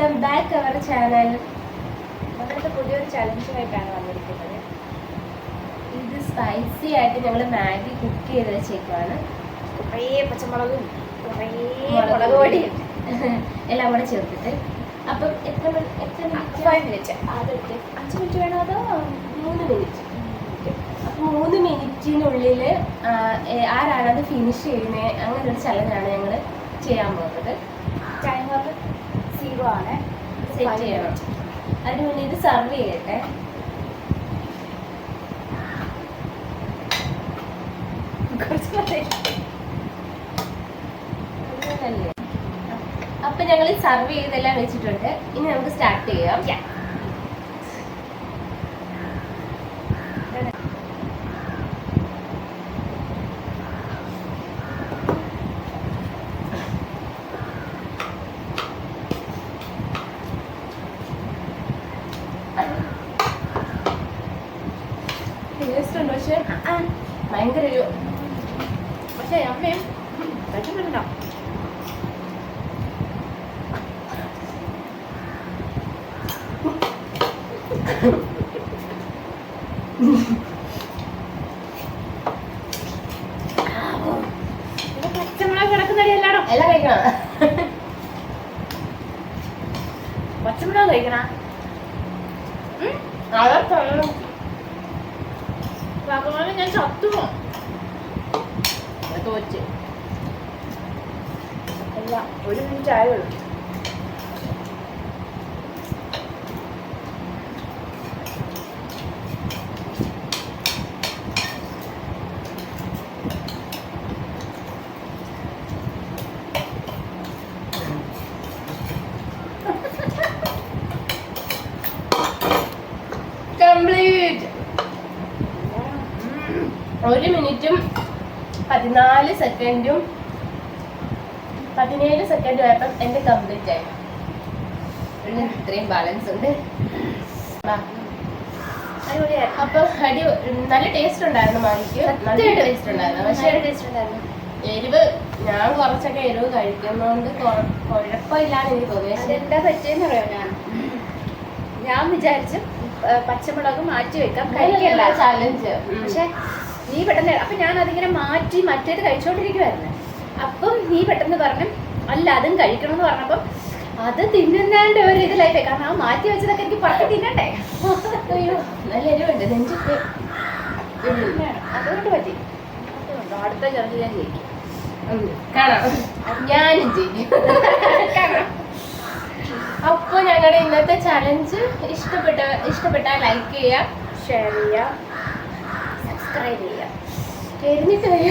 Welcome back our channel. നമ്മളിത് പുതിയൊരു ചലഞ്ചുമായിട്ടാണ് വന്നിരിക്കുന്നത്. ഇത് സ്പൈസി ആയിട്ട് നമ്മൾ മാഗി കുക്ക് ചെയ്ത് വെച്ചേക്കുവാണ്. കുറേ പച്ചമുളകും കുറേ മുളക് പൊടിയും എല്ലാം കൂടെ ചേർത്തിട്ട്. അപ്പം എത്ര എത്ര മിനിറ്റ്? Five minute. ആദ്യത്തെ അഞ്ച് മിനിറ്റ് വേണോ അതോ മൂന്ന് മിനിറ്റ്? അപ്പം മൂന്ന് മിനിറ്റിനുള്ളിൽ ആരാണത് ഫിനിഷ് ചെയ്യുന്നത് അങ്ങനെ ഒരു ചലഞ്ചാണ് ഞങ്ങൾ ചെയ്യാൻ പോകുന്നത്. സീറോ ആണ് സെറ്റ് ചെയ്യണം. അതിന് മുന്നേ ഇത് സർവ് ചെയ്യട്ടെ? അപ്പൊ ഞങ്ങൾ സർവ് ചെയ്തെല്ലാം വെച്ചിട്ടുണ്ട്. ഇനി നമുക്ക് സ്റ്റാർട്ട് ചെയ്യാം. ടേസ്റ്റ് ഉണ്ട് പക്ഷെ ഭയങ്കര ഒരു പക്ഷെ അമ്മയും പറ്റുന്നുണ്ടോ? പച്ചമുളക് കിടക്കുന്നടി എല്ലാടോ എല്ലാം കഴിക്കണം. പച്ചമുളക് കഴിക്കണ? അതൊക്കെ ഭഗവാനെ ഞാൻ ചത്തുമോ തോറ്റ് അല്ല ഒരു മിനിറ്റ് ആയുള്ളൂ. കംപ്ലീറ്റ് ഒരു മിനിറ്റും പതിനാല് സെക്കൻഡും പതിനേഴ് സെക്കൻഡും ആയപ്പം എന്റെ കംപ്ലീറ്റ് ആയി. ഇത്രയും ബാലൻസ് ഉണ്ട്. അപ്പൊ അടി നല്ല ടേസ്റ്റ് ഉണ്ടായിരുന്നു മാങ്ങിക്ക് നല്ല ടേസ്റ്റ് ഉണ്ടായിരുന്നു. പക്ഷേ ടേസ്റ്റ് ഉണ്ടായിരുന്നു. എരിവ് ഞാൻ കുറച്ചൊക്കെ എരിവ് കഴിക്കുന്നതുകൊണ്ട് കുഴ- കുഴപ്പമില്ലാന്ന് എനിക്ക് തോന്നി എന്താ അതെന്താ പറ്റിയെന്ന് പറയാം ഞാൻ? ഞാൻ വിചാരിച്ചു പച്ചമുളക് മാറ്റി വെക്കാം. കഴിക്കല്ല ചാലഞ്ച് പക്ഷെ നീ പെട്ടെന്ന് അപ്പൊ ഞാൻ അതിങ്ങനെ മാറ്റി മറ്റേത് കഴിച്ചോണ്ടിരിക്കുവായിരുന്നു. അപ്പം നീ പെട്ടെന്ന് പറഞ്ഞു അല്ല അതും കഴിക്കണം എന്ന് പറഞ്ഞപ്പം അത് തിന്നുന്നതിന്റെ ഒരു ഇതിലായിപ്പോയി കാരണം ആ മാറ്റി വെച്ചതൊക്കെ എനിക്ക് പറഞ്ഞു തിന്നണ്ടേ? അയ്യോ നല്ല എരിവുണ്ട് നെഞ്ചിട്ട് അതുകൊണ്ട് പറ്റി. അടുത്ത ചർച്ച ഞാൻ ജയിക്കും ഞാനും ജയിക്കും അപ്പൊ ഞങ്ങളുടെ ഇന്നത്തെ ചലഞ്ച് ഇഷ്ടപ്പെട്ട ഇഷ്ടപ്പെട്ട ലൈക്ക് ചെയ്യാം ഷെയർ ചെയ്യാം സബ്സ്ക്രൈബ് ചെയ്യാം വയ്യ